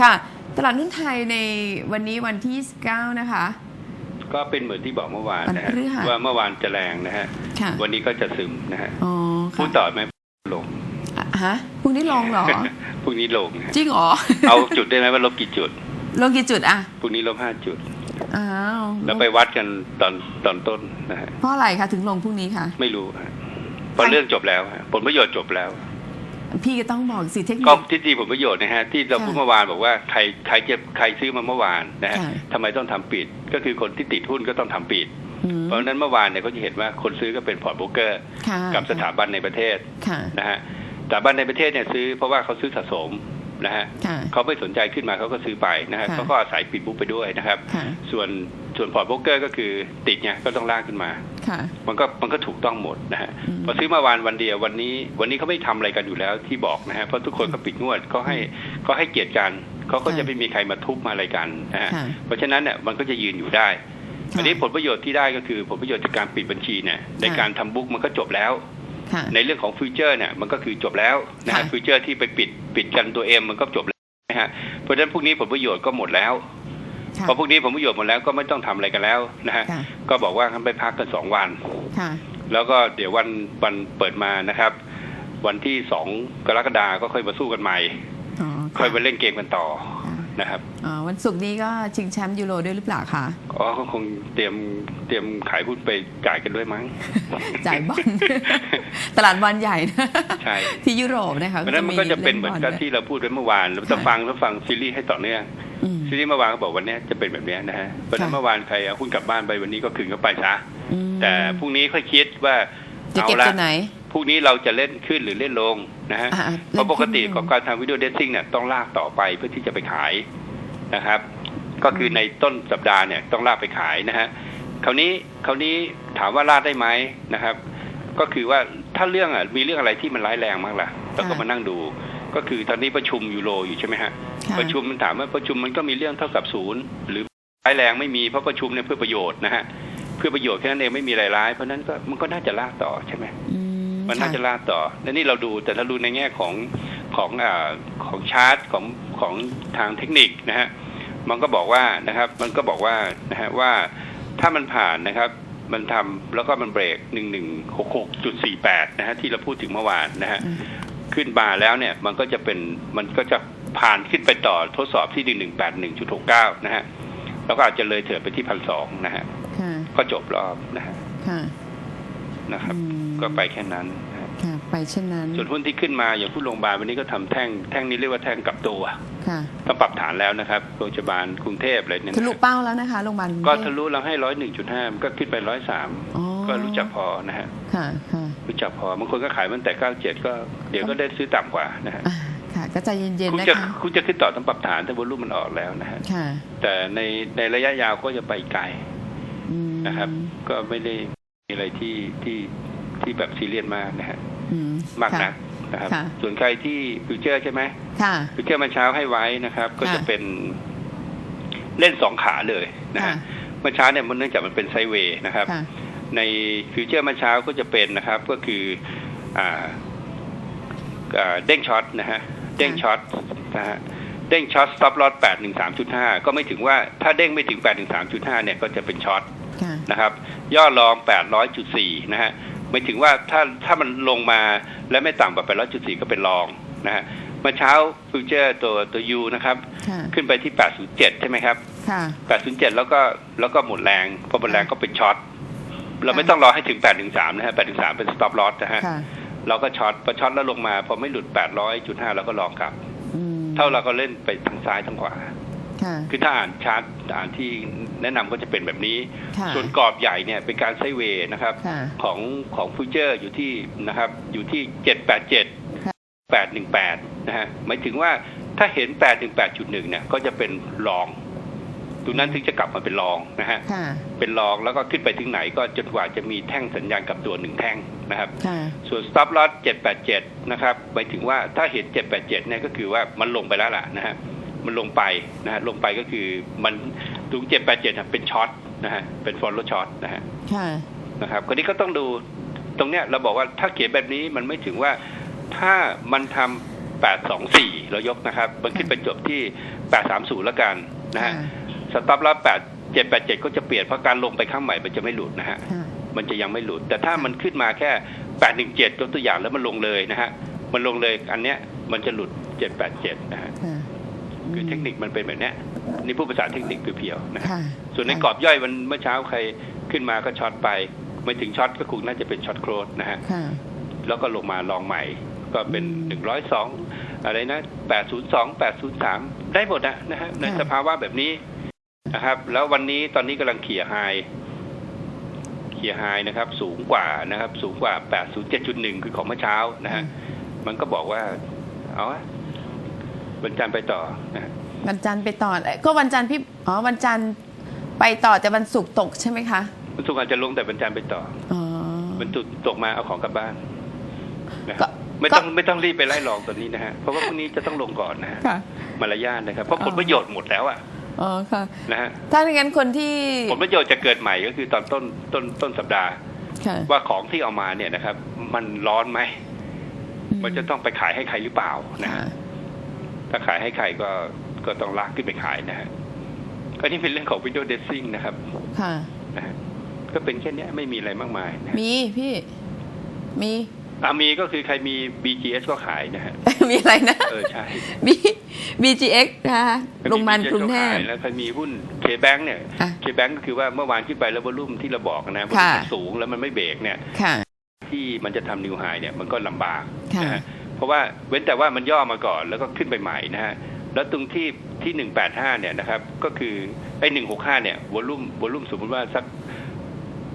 ค่ะ ตลาดหุ้นไทยในวันนี้วันที่ 29 นะคะ ก็เป็นเหมือนที่บอกเมื่อวานนะฮะวันพฤหัสว่าเมื่อวานจะแรงนะฮะค่ะวันนี้ก็จะซึมนะฮะอ๋อพูค่ะดต่อไหมลงอะฮะพรุ่งนี้ลงเหรอพรุ่งนี้ลงนะฮะจริงเหรอ เอาจุดได้ไหมว่าลบกี่จุด ลงกี่จุดอะพรุ่งนี้ลบห้าจุดอ้าวแล้วไปวัดกันตอนตอนต้นนะฮะเพราะอะไรคะถึงลงพรุ่งนี้คะไม่รู้ฮะเพราะเรื่องจบแล้วฮะผลประโยชน์จบแล้ว พี่ก็ต้องบอกสิเทคนิก็คที่ดีผลประโยชน์นะฮะที่เราค่ะพูดเมื่อวานบอกว่าใครใครจะใครซื้อมาเมื่อวานนะฮะค่ะ ทำไมต้องทำปิด ก็คือคนที่ติดหุ้นก็ต้องทำปิด อืมเพราะฉะนั้นเมื่อวานเนี่ยเขาจะเห็นว่าคนซื้อก็เป็นพอร์ตโบรกเกอร์ค่ะกับสถาบันในประเทศค่ะ นะฮะสถาบันในประเทศเนี่ยซื้อเพราะว่าเขาซื้อสะสม นะฮะค่ะเขาไม่สนใจขึ้นมาเขาก็ซื้อไปนะฮะค่ะเขาก็อาศัยปิดบุ๊กไปด้วยนะครับค่ะส่วนส่วนพอร์ตโบรกเกอร์ก็คือติดไงก็ต้องลากขึ้นมาค่ะมันก็มันก็ถูกต้องหมดนะฮะอืมพอซื้อมาวานวันเดียววันนี้วันนี้เขาไม่ทำอะไรกันอยู่แล้วที่บอกนะฮะเพราะทุกคนก็ปิดงวดเขาให้เขาให้เกียรติกันเขาก็ค่ะจะไม่มีใครมาทุบมาอะไรกันนะฮะค่ะเพราะฉะนั้นเนี่ยมันก็จะยืนอยู่ได้ค่ะอันนี้ผลประโยชน์ที่ได้ก็คือผลประโยชน์จากการปิดบัญชีเนี่ยในค่ะการทำบุ๊กมันก็จบแล้วค่ะ ในเรื่องของฟิวเจอร์เนี่ยมันก็คือจบแล้วนะฮะค่ะฟิวเจอร์ที่ไปปิดปิดกันตัวเอ็มมันก็จบแล้วนะฮะเพราะฉะนั้นพวกนี้ผลประโยชน์ก็หมดแล้วค่ะพอพวกนี้ผลประโยชน์หมดแล้วก็ไม่ต้องทำอะไรกันแล้วนะฮะค่ะก็บอกว่าให้ไปพักกันสองวันค่ะแล้วก็เดี๋ยววันวันเปิดมานะครับ วันที่สองกรกฎาก็ค่อยมาสู้กันใหม่อ๋อค่อยไปเล่นเกมกันต่อค่ะ นะครับอ๋อวันศุกร์นี้ก็ชิงแชมป์ยูโรด้วยหรือเปล่าคะอ๋อก็คงเตรียมเตรียมขายหุ้นไปจ่ายกันด้วยมั้ง จ่ายบอลตลาดบอลใหญ่นะใช่ที่ยุโรปนะคะเพราะฉะนั้นมันก็จะเป็นเหมือนกับที่เราพูดไว้เมื่อวานเราจะฟังแล้วฟังซีรีส์ให้ต่อเนื่องอืมซีรีส์เมื่อวานก็บอกวันเนี้ยจะเป็นแบบเนี้ยนะฮะเพราะฉะนั้นค่ะเมื่อวานใครเอาหุ้นกลับบ้านไปวันนี้ก็คืนเข้าไปซะอืมแต่พรุ่งนี้ค่อยคิดว่าจะเอาเก็บละตัวไหน พรุ่งนี้เราจะเล่นขึ้นหรือเล่นลงนะฮะอ่าเพราะปกติเล่นขึ้นของการทำวิดีโอเดซซิ่งเนี่ยต้องลากต่อไปเพื่อที่จะไปขายนะครับ ก็คือในต้นสัปดาห์เนี่ยต้องลากไปขายนะฮะคราวนี้คราวนี้ถามว่าลากได้ไหมนะครับ ก็คือว่าถ้าเรื่องอะมีเรื่องอะไรที่มันร้ายแรงมากล่ะเราก็มานั่งดู ก็คือตอนนี้ประชุมยูโรอยู่ใช่ไหมฮะค่ะประชุมมันถามว่าประชุมมันก็มีเรื่องเท่ากับศูนย์หรือร้ายแรงไม่มีเพราะประชุมเนี่ยเพื่อประโยชน์นะฮะเพื่อประโยชน์แค่นั้นเองไม่มีอะไรร้ายเพราะฉะนั้นก็มันก็น่าจะลากต่อใช่ไหมอื มันน่าค่จะลากต่อ และนี่เราดูแต่เราดูในแง่ของของอ่าของชาร์ตของของทางเทคนิคนะฮะมันก็บอกว่านะครับ มันก็บอกว่านะฮะว่าถ้ามันผ่านนะครับ มันทำแล้วก็มันเบรกหนึ่งหนึ่งหกหกจุดสี่แปดนะฮะที่เราพูดถึงเมื่อวานนะฮะอืมขึ้นมาแล้วเนี่ยมันก็จะเป็นมันก็จะผ่านขึ้นไปต่อทดสอบที่หนึ่งหนึ่งแปดหนึ่งจุดหกเก้านะฮะแล้วก็อาจจะเลยเถิดไปที่พันสองนะฮะค่ะก็จบรอบนะฮะค่ะ นะครับอืมก็ไปแค่นั้นนะฮะค่ะไปเช่นนั้น ส่วนหุ้นที่ขึ้นมาอย่างหุ้นโรงพยาบาลวันนี้ก็ทำแท่งแท่งนี้เรียกว่าแท่งกลับตัวค่ะต้องปรับฐานแล้วนะครับโรงพยาบาลกรุงเทพอะไรเนี่ยทะลุนะเป้าแล้วนะคะโรงพยาบาลก็ทะลุเราให้ร้อยหนึ่งจุดห้าก็ขึ้นไปร้อยสามอ๋อก็รู้จักพอนะฮะค่ะค่ะรู้จักพอบางคนก็ขายมันแต่เก้าเจ็ดก็เดี๋ยวก็ได้ซื้อต่ำกว่านะฮะอ่าค่ะก็ใจเย็นคุณๆนะจะคะคุณจะขึ้นต่อต้องปรับฐานถ้าวอลุ่มมันออกแล้วนะฮะค่ะแต่ในในระยะยาวก็จะไปไกลอืมนะครับ ก็ไม่ได้ มีอะไรที่ที่ที่แบบซีเรียสมากนะฮะอืมมากค่ะนักนะครับ ค่ะ ส่วนใครที่ฟิวเจอร์ใช่ไหมค่ะ ฟิวเจอร์เมื่อเช้าให้ไว้นะครับ ก็ค่ะจะเป็นเล่นสองขาเลยนะค่ะ ฮะเมื่อเช้าเนี่ยมันเนื่องจากมันเป็นไซด์เวย์นะครับ ค่ะ ในฟิวเจอร์เมื่อเช้าก็จะเป็นนะครับ ก็คืออ่าอ่าเด้งช็อตนะฮะเด้งช็อตนะฮะเด้งช็อตสต็อปลอตแปดหนึ่งสามจุดห้าก็ไม่ถึงว่าถ้าเด้งไม่ถึงแปดหนึ่งสามจุดห้าเนี่ยก็จะเป็นช็อตค่ะ นะครับ ย่อรองแปดร้อยจุดสี่นะฮะไม่ถึงว่าถ้าถ้ามันลงมาและไม่ต่ำกว่าแปดร้อยจุดสี่ก็เป็นรองนะฮะเมื่อเช้าฟิวเจอร์ตัวตัวยูนะครับค่ะขึ้นไปที่แปดศูนย์เจ็ดใช่ไหมครับค่ะ807 แล้วก็แล้วก็หมดแรงพอหมดแรงก็เป็นช็อตเราไม่ต้องรอให้ถึง 813 นะฮะ 813 เป็น stop loss นะฮะค่ะเราก็ช็อตพอช็อตแล้วลงมา พอไม่หลุด 800.5 เราก็ลองกลับอืมเท่าเราก็เล่นไปทางซ้ายทางขวา ค่ะ คือถ้าอ่านชาร์ตอ่านที่แนะนำก็จะเป็นแบบนี้ ค่ะ ส่วนกรอบใหญ่เนี่ยเป็นการไซด์เวย์นะครับ ค่ะ ของของฟิวเจอร์อยู่ที่นะครับอยู่ที่ 787ค่ะ818 นะฮะหมายถึงว่าถ้าเห็น 818.1 เนี่ยก็จะเป็นรองตรงนั้นถึงจะกลับมาเป็นรองนะฮะ ค่ะ เป็นรองแล้วก็ขึ้นไปถึงไหนก็จนกว่าจะมีแท่งสัญญาณกลับตัวหนึ่งแท่งนะครับ ค่ะ ส่วน stop loss 787 นะครับหมายถึงว่าถ้าเห็น 787 เนี่ยก็คือว่ามันลงไปแล้วล่ะนะฮะ มันลงไปนะฮะลงไปก็คือมันตรง787น่ะเป็นช็อตนะฮะเป็น follow short นะฮะค่ะนะครับคนนี้ก็ต้องดูตรงเนี้ยเราบอกว่าถ้าเขียนแบบนี้มันไม่ถึงว่าถ้ามันทำ824เรายกนะครับ มันขึ้นไปจบที่830แล้วกันนะฮะค่ะสต็อปแล้ว8 787ก็จะเปลี่ยนเพราะการลงไปข้างใหม่มันจะไม่หลุดนะฮะค่ะมันจะยังไม่หลุด แต่ถ้ามันขึ้นมาแค่817ตัวตัวอย่างแล้วมันลงเลยนะฮะมันลงเลยอันเนี้ยมันจะหลุด787นะฮะ ค่ะคือเทคนิคมันเป็นแบบเนี้ยนี่พูดภาษาเทคนิคเพียวๆนะฮะค่ะส่วนในกรอบย่อยมันเมื่อเช้าใครขึ้นมาก็ช็อตไป ไม่ถึงช็อตก็คงน่าจะเป็นช็อตโครสนะฮะค่ะแล้วก็ลงมาลองใหม่ก็เป็นอืมหนึ่งร้อยสองอะไรนะแปดศูนย์สองแปดศูนย์สามได้หมดนะนะฮะในค่ะสภาวะแบบนี้นะครับ แล้ววันนี้ตอนนี้กำลังเขี่ยไฮเขี่ยไฮนะครับ สูงกว่านะครับ สูงกว่าแปดศูนย์เจ็ดจุดหนึ่งคือของเมื่อเช้านะฮะมันก็บอกว่าเอา วะวันจันทร์ไปต่อนะฮะวันจันทร์ไปต่อเอ้ยก็วันจันทร์พี่อ๋อวันจันทร์ไปต่อแต่วันศุกร์ตกใช่ไหมคะวันศุกร์อาจจะลงแต่วันจันทร์ไปต่ออ๋อมันตุตกมาเอาของกลับบ้านนะฮะก็ไม่ต้องไม่ต้องรีบไปไล่ลองตอนนี้นะฮะเพราะว่าพรุ่งนี้จะต้องลงก่อนนะฮะค่ะมารยาทนะครับเพราะผลประโยชน์หมดแล้วอะอ๋อค่ะนะฮะถ้าอย่างนั้นคนที่ผลประโยชน์จะเกิดใหม่ก็คือตอนต้นต้นต้นสัปดาห์ค่ะว่าของที่เอามาเนี่ยนะครับ มันร้อนไหมมันจะต้องไปขายให้ใครหรือเปล่านะค่ะฮะ ถ้าขายให้ใครก็ก็ต้องลากขึ้นไปขายนะฮะก็นี่เป็นเรื่องของ window dressing นะครับ ค่ะนะฮะก็เป็นแค่เนี้ยไม่มีอะไรมากมายนะฮะมีพี่ มีอะมีก็คือใครมี BGS ก็ขายนะฮะ มีอะไรนะ เออใช่ B BGX นะคะโรงพยาบาลกรุงเทพขายแล้วใครมีหุ้น K-Bank เนี่ยอะ K-Bank ก็คือว่าเมื่อวานขึ้นไปแล้ววอลุ่มที่เราบอกนะวอลุ่ค่ะมสูงแล้วมันไม่เบรกเนี่ยค่ะที่มันจะทำนิวไฮเนี่ยมันก็ลำบากค่ะนะฮะ เพราะว่าเว้นแต่ว่ามันย่อมาก่อนแล้วก็ขึ้นไปใหม่นะฮะแล้วตรงที่ที่หนึ่งแปดห้าเนี่ยนะครับ ก็คือไอ้หนึ่งหกห้าเนี่ยวอลุ่มวอลุ่มสมมติว่าสัก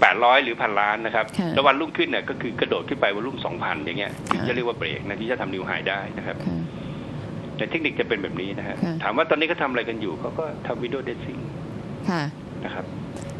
แปดร้อยหรือพันล้านนะครับค่ะแล้ววันรุ่งขึ้นเนี่ยก็คือกระโดดขึ้นไปวอลุ่มสองพันอย่างเงี้ยถึงค่ะจะเรียกว่าเบรกนะที่จะทำนิวไฮได้นะครับค่ะแต่เทคนิคจะเป็นแบบนี้นะฮะค่ะถามว่าตอนนี้เขาทำอะไรกันอยู่เขาก็ทำวิดีโอเดซซิ่งค่ะนะครับ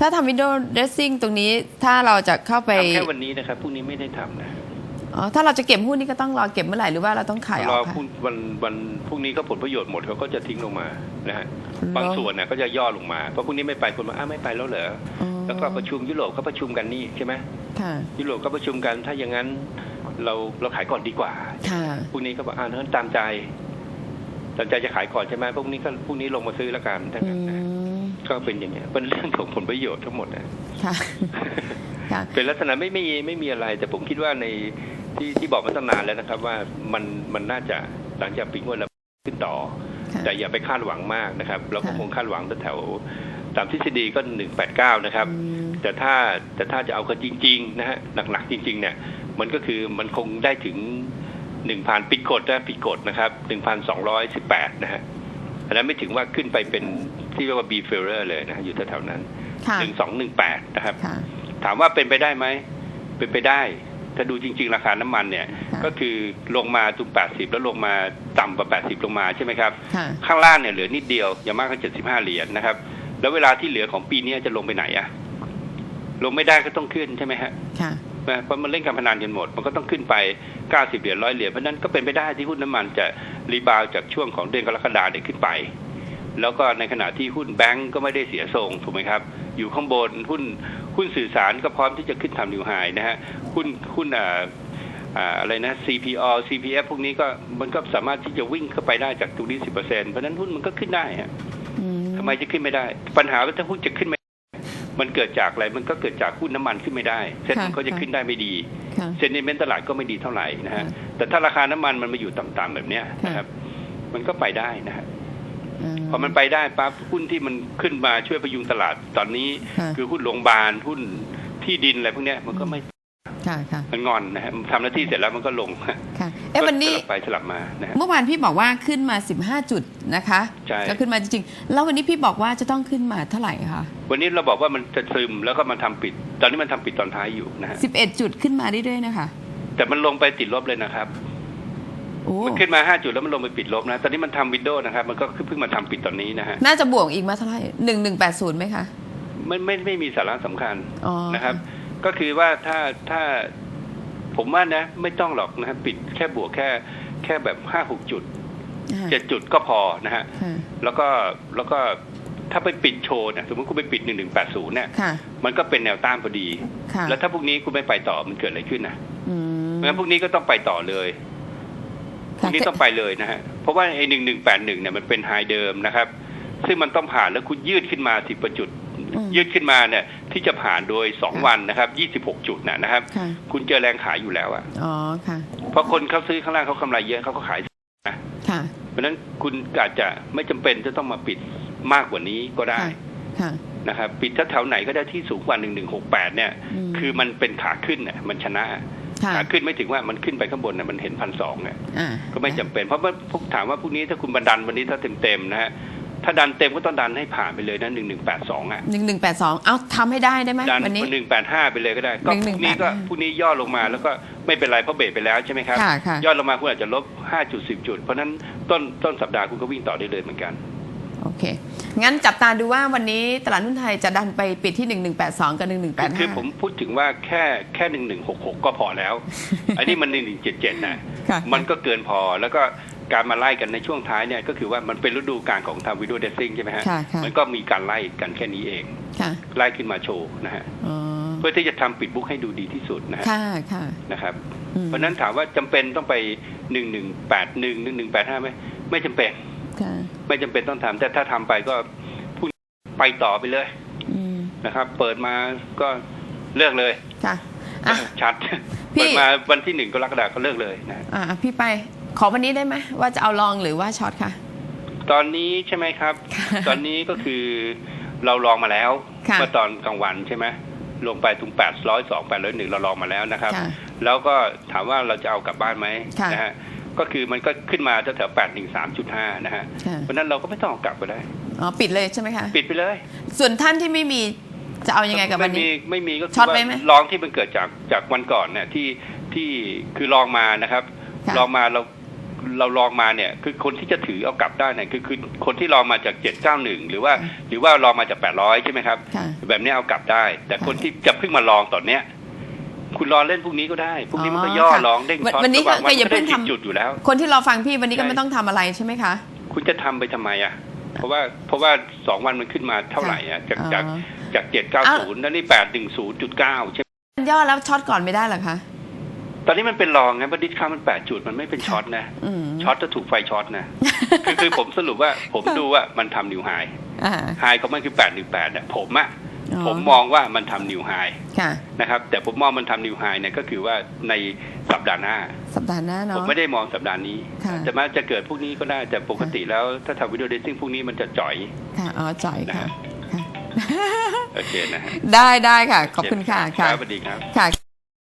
ถ้าทำวิดีโอเดรสซิ่งตรงนี้ถ้าเราจะเข้าไปทำแค่วันนี้นะครับพรุ่งนี้ไม่ได้ทำนะ อ๋อถ้าเราจะเก็บหุ้นนี่ก็ต้องรอเก็บเมื่อไหร่หรือว่าเราต้องขายอรออกค่ะพรุ่งวันวันพรุ่งนี้ก็ผลประโยชน์หมดเขาก็จะทิ้งลงมานะฮะเหรอ บางส่วนนะก็จะย่อลงมาเพราะพรุ่งนี้ไม่ไปคนมาอ้าวไม่ไปแล้วเหรออ๋อแล้วก็ประชุมยุโรปเขาประชุมกันนี่ใช่ไหมค่ะ ยุโรปก็ประชุมกัน ถ้าอย่างนั้นเราเราขายก่อนดีกว่าค่ะ พรุ่งนี้ก็บอกอ่านั้นตามใจตามใจจะขายก่อนใช่ไหมพรุ่งนี้ก็พรุ่งนี้ลงมาซื้อแล้วกันถ้าอืงั้นนะม ก็เป็นอย่างเงี้ยเป็นเรื่องของผลประโยชน์ทั้งหมดนะ ค่ะ ค่ะ เป็นลักษณะไม่มีไม่มีอะไร แต่ผมคิดว่าใน ที่ที่บอกมาตั้งนานแล้วนะครับ ว่ามันมันน่าจะหลังจากปีงวดแล้วขึ้นต่อค่ะแต่อย่าไปคาดหวังมากนะครับ เราก็ค่ะคงคาดหวังแถวๆตามทฤษฎีก็หนึ่งแปดเก้านะครับอืมแต่ถ้าแต่ถ้าจะเอากันจริงๆนะฮะหนักๆจริง ๆ เนี่ย มันก็คือมันคงได้ถึงหนึ่งพันปิดกฎนะปิดกฎนะครับหนึ่งพันสองร้อยสิบแปดนะฮะอันนั้นไม่ถึงว่าขึ้นไปเป็นที่เรียกว่า B f a i r เลยนะฮะอยู่แถวๆนั้นค่ะหนึ่งสองหนึ่งแปดนะครับค่ะถามว่าเป็นไปได้ไหมเป็นไปได้ ถ้าดูจริง ๆ ราคาน้ำมันเนี่ยค่ะก็คือลงมาตุง80 แล้วลงมาต่ำกว่า 80 ลงมาใช่ไหมครับค่ะข้างล่างเนี่ยเหลือนิดเดียวอย่างมากก็75 เหรียญนะครับ แล้วเวลาที่เหลือของปีนี้จะลงไปไหนอะลงไม่ได้ก็ต้องขึ้นใช่ไหมฮะค่ะนะเพราะมันเล่นการพนันกันหมด มันก็ต้องขึ้นไป 90 เหรียญร้อยเหรียญเพราะฉะนั้นก็เป็นไปได้ที่หุ้นน้ำมันจะรีบาวด์จากช่วงของเดือนกรกฎาเนี่ยขึ้นไป แล้วก็ในขณะที่หุ้นแบงก์ก็ไม่ได้เสียทรงถูกไหมครับ อยู่ข้างบนหุ้น หุ้นสื่อสารก็พร้อมที่จะขึ้นทำนิวไฮนะฮะหุ้นหุ้นอ่าอ่าอะไรนะ CPO CPF พวกนี้ก็มันก็สามารถที่จะวิ่งเข้าไปได้จากตรงนี้10%เพราะฉะนั้นหุ้นมันก็ขึ้นได้ฮะอืมทำไมจะขึ้นไม่ได้ ปัญหาว่าถ้าหุ้นจะขึ้นไม่ได้มันเกิดจากอะไร มันก็เกิดจากหุ้นน้ำมันขึ้นไม่ได้ เซ็ตมันก็จะขึ้นได้ไม่ดีค่ะเซนติเมนต์ตลาดก็ไม่ดีเท่าไหร่นะฮะค่ะแต่ถ้าราคาน้ำมันมันมาอยู่ต่ำๆแบบเนี้ยนะครับ มันก็ไปได้นะฮะ พอมันไปได้ปั๊บหุ้นที่มันขึ้นมาช่วยพยุงตลาดตอนนี้ค่ะคือหุ้นโรงพยาบาลหุ้นที่ดินอะไรพวกเนี้ยมันก็ไม่ค่ะค่ะมันงอนนะฮะมันทำหน้าที่เสร็จแล้วมันก็ลงค่ะเอ๊ะวันนี้ก็สลับไปสลับมานะฮะเมื่อวานพี่บอกว่าขึ้นมา 15 จุดนะคะใช่ก็ขึ้นมาจริงๆแล้ววันนี้พี่บอกว่าจะต้องขึ้นมาเท่าไหร่คะวันนี้เราบอกว่ามันจะซึมแล้วก็มันทำปิด ตอนนี้มันทำปิดตอนท้ายอยู่นะฮะ11จุดขึ้นมาเรื่อยๆนะคะแต่มันลงไปติดลบเลยนะครับโอ้ มันขึ้นมาห้าจุดแล้วมันลงไปปิดลบนะ ตอนนี้มันทำวินโดว์นะครับ มันก็เพิ่งมาทำปิดตอนนี้นะฮะ น่าจะบวกอีกมาเท่าไหร่หนึ่งหนึ่งแปดศูนย์ไหมคะ ไม่ไม่ไม่มีสาระสำคัญอ๋อนะครับ ก็คือว่าถ้าถ้าผมว่านะ ไม่ต้องหรอกนะครับปิดแค่บวกแค่ แค่แบบห้าหกจุดค่ะเจ็ดจุดก็พอนะฮะค่ะแล้วก็แล้วก็ถ้าไปปิดโชว์เนี่ยสมมติคุณไปปิดหนึ่งหนึ่งแปดศูนย์เนี่ยค่ะมันก็เป็นแนวต้านพอดีค่ะแล้วถ้าพรุ่งนี้คุณไม่ไปต่อมันเกิดอะไรขึ้นนะอืมเพราะฉะนั้นพรุ่งนี้ก็ต้องไปต่อเลย พรุ่งนี้ต้องไปเลยนะฮะ เพราะว่าไอ้หนึ่งหนึ่งแปดหนึ่งเนี่ยมันเป็นไฮเดิมนะครับ ซึ่งมันต้องผ่านแล้วคุณยืดขึ้นมาสิบประจุดอืมยืดขึ้นมาเนี่ยที่จะผ่านโดยสองค่ะวันนะครับยี่สิบหกจุดนะนะครับ ค่ะ คุณเจอแรงขายอยู่แล้วอะอ๋อค่ะ เพราะคนเขาซื้อข้างล่างเขากำไรเยอะเขาก็ขายค่ะ เพราะฉะนั้นคุณอาจจะไม่จำเป็นจะต้องมาปิดมากกว่านี้ก็ได้ค่ะ ค่ะ นะครับ ปิดแถวๆไหนก็ได้ที่สูงกว่าหนึ่งหนึ่งหกแปดเนี่ยมคือมันเป็นขาขึ้นน่ะมันชนะค่ะ ขาขึ้นไม่ถึงว่ามันขึ้นไปข้างบนน่ะมันเห็นพันสองเนี่ยอ่าก็ไม่จำเป็น เพราะว่าพวกถามว่าพรุ่งนี้ถ้าคุณบันดันวันนี้ถ้าเต็มๆนะฮะถ้าดันเต็มก็ต้องดันให้ผ่านไปเลยนะหนึ่งหนึ่งแปดสองอะหนึ่งหนึ่งแปดสองเอาทำให้ได้ได้ไหมดันวันนี้หนึ่งแปดห้าไปเลยก็ได้ ก็พรุ่งนี้ก็1185พรุ่งนี้ย่อลงมาแล้วก็ไม่เป็นไรเพราะเบรกไปแล้วใช่ไหมครับค่ะค่ะย่อลงมาคุณอาจจะลบห้าจุดสิบจุด เพราะฉะนั้นต้นต้นสัปดาห์คุณก็วิ่งต่อได้เลยเหมือนกัน โอเค งั้นจับตาดูว่าวันนี้ตลาดหุ้นไทยจะดันไปปิดที่ 1182 กับ 1185 คือผมพูดถึงว่าแค่แค่หนึ่งหนึ่งหกหกก็พอแล้ว อันนี้มันหนึ่งหนึ่งเจ็ดเจ็ดนะค่ะมันก็เกินพอแล้วก็การมาไล่กันในช่วงท้ายเนี่ยก็คือว่ามันเป็นฤดูการของทำวิดีโอเดซิ่งใช่ไหมฮะค่ะค่ะมันก็มีการไล่กันแค่นี้เองค่ะไล่ขึ้นมาโชว์นะฮะอ๋อเพื่อที่จะทำปิดบุ๊กให้ดูดีที่สุดนะฮะค่ะค่ะนะครับอืมเพราะฉะนั้นถามว่าจำเป็นต้องไปหนึ่งหนึ่งแปดหนึ่งหนึ่งหนึ่งแปดห้าไหมไม่จำเป็นค่ะ ไม่จำเป็นต้องทำแต่ถ้าทำไปก็พูดไปต่อไปเลยอืมนะครับ เปิดมาก็เลิกเลยค่ะอะชัดพี่เปิดมาวันที่หนึ่งกรกฎาคมก็เลิกเลยนะอะพี่ไป ขอวันนี้ได้ไหมว่าจะเอาลองหรือว่าช็อตค่ะตอนนี้ใช่ไหมครับค่ะตอนนี้ก็คือเราลองมาแล้วค่ะเมื่อตอนกลางวันใช่ไหมลงไปถึงแปดร้อยสองแปดร้อยหนึ่งเราลองมาแล้วนะครับค่ะแล้วก็ถามว่าเราจะเอากลับบ้านไหมค่ะนะฮะ ก็คือมันก็ขึ้นมาแถวๆแปดหนึ่งสามจุดห้านะฮะค่ะ เพราะฉะนั้นเราก็ไม่ต้องเอากลับก็ได้ อ๋อปิดเลยใช่ไหมคะ ปิดไปเลยส่วนท่านที่ไม่มีจะเอายังไงกับวันไม่มีนี้ ไม่มีก็คืช็อตว่าไว้ไหมลองที่มันเกิดจากจากวันก่อนเนี่ยที่ที่คือลองมานะครับ ค่ะ ลองมาเราเราลองมาเนี่ยคือคนที่จะถือเอากลับได้เนี่ยคือคือคนที่ลองมาจากเจ็ดเก้าหนึ่งหรือว่าหรือว่าลองมาจากแปดร้อยใช่ไหมครับ ค่ะ แบบนี้เอากลับได้ แต่คนที่จะเพิ่งมาลองตอนเนี้ย คุณรอเล่นพรุ่งนี้ก็ได้พรุ่งนี้มันก็อ๋อย่อค่ะลองเด้งวันช็อตวันนี้ระหว่างก็อย่าก็ได้เพิ่งสิบทำจุดอยู่แล้ว คนที่รอฟังพี่วันนี้ก็ใช่ไม่ต้องทำอะไรใช่ไหมคะ คุณจะทำไปทำไมอะ เพราะว่าเพราะว่าสองวันมันขึ้นมาเท่าไหร่อะ จากอ๋อ จากจากเจ็ดเก้าศูนย์แล้วนี่แปดหนึ่งศูนย์จุดเก้าใช่ไหมย่อแล้วช็อตก่อนไม่ได้เหรอคะตอนนี้มันเป็นรองไงเพราะดิสค่ามันแปดจุดมันไม่เป็นช็อตนะ อืมช็อตจะถูกไฟช็อตนะ คือคือผมสรุปว่าผมดูว่ามันทำนิวไฮ อ่า ไฮของมันคือแปดหนึ่งแปดอะผมอะอ๋อ ผมมองว่ามันทำนิวไฮค่ะนะครับแต่ผมมองมันทำนิวไฮเนี่ยก็คือว่าในสัปดาห์หน้า สัปดาห์หน้าผมเนาะไม่ได้มองสัปดาห์นี้ค่ะแต่มันจะเกิดพวกนี้ก็ได้แต่ปกติแล้วถ้าทำวิดีโอเดซิ่งพวกนี้มันจะจ่อยค่ะอ๋อจ่อยค่ะค่ะโอเคนะฮะได้ได้ค่ะ ขอบคุณค่ะครัค่ะบสวัสดีครับค่ะ